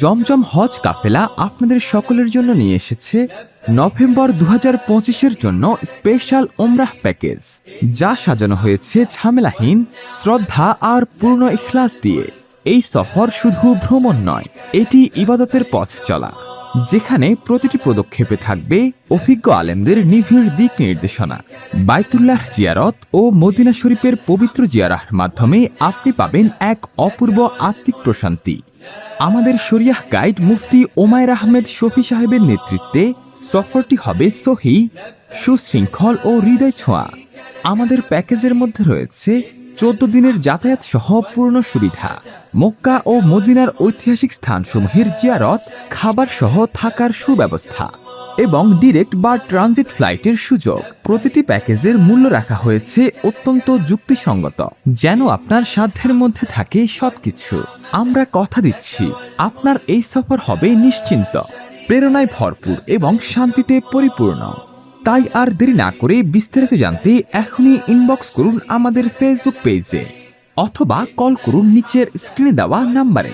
জমজম হজ কাফেলা আপনাদের সকলের জন্য নিয়ে এসেছে নভেম্বর দু হাজার পঁচিশের জন্য স্পেশাল ওমরাহ প্যাকেজ, যা সাজানো হয়েছে ঝামেলাহীন, শ্রদ্ধা আর পূর্ণ ইখলাস দিয়ে। এই সফর শুধু ভ্রমণ নয়, এটি ইবাদতের পথ চলা। যেখানে প্রতিটি পদক্ষেপে থাকবে অভিজ্ঞ আলেমদের নিভিড় দিক নির্দেশনা। বাইতুল্লাহ জিয়ারত ও মদিনা শরীফের পবিত্র জিয়ারাহর মাধ্যমে আপনি পাবেন এক অপূর্ব আত্মিক প্রশান্তি। আমাদের শরিয়াহ গাইড মুফতি ওমায়ের আহমেদ শফি সাহেবের নেতৃত্বে সফরটি হবে সহি, সুশৃঙ্খল ও হৃদয় ছোঁয়া। আমাদের প্যাকেজের মধ্যে রয়েছে চোদ্দ দিনের যাতায়াত সহ পূর্ণ সুবিধা। মক্কা ও মদিনার ঐতিহাসিক স্থানসমূহের জিয়ারত খাবার সহ থাকার সুব্যবস্থা এবং ডিরেক্ট বা ট্রানজিট ফ্লাইটের সুযোগ। প্রতিটি প্যাকেজের মূল্য রাখা হয়েছে অত্যন্ত যুক্তিসঙ্গত। যেন আপনার সাধ্যের মধ্যে থাকে সবকিছু। আমরা কথা দিচ্ছি, আপনার এই সফর হবে নিশ্চিন্ত, প্রেরণায় ভরপুর এবং শান্তিতে পরিপূর্ণ। তাই আর দেরি না করে বিস্তারিত জানতে এখনই ইনবক্স করুন আমাদের ফেসবুক পেজে অথবা কল করুন নিচের স্ক্রিনে দেওয়া নাম্বারে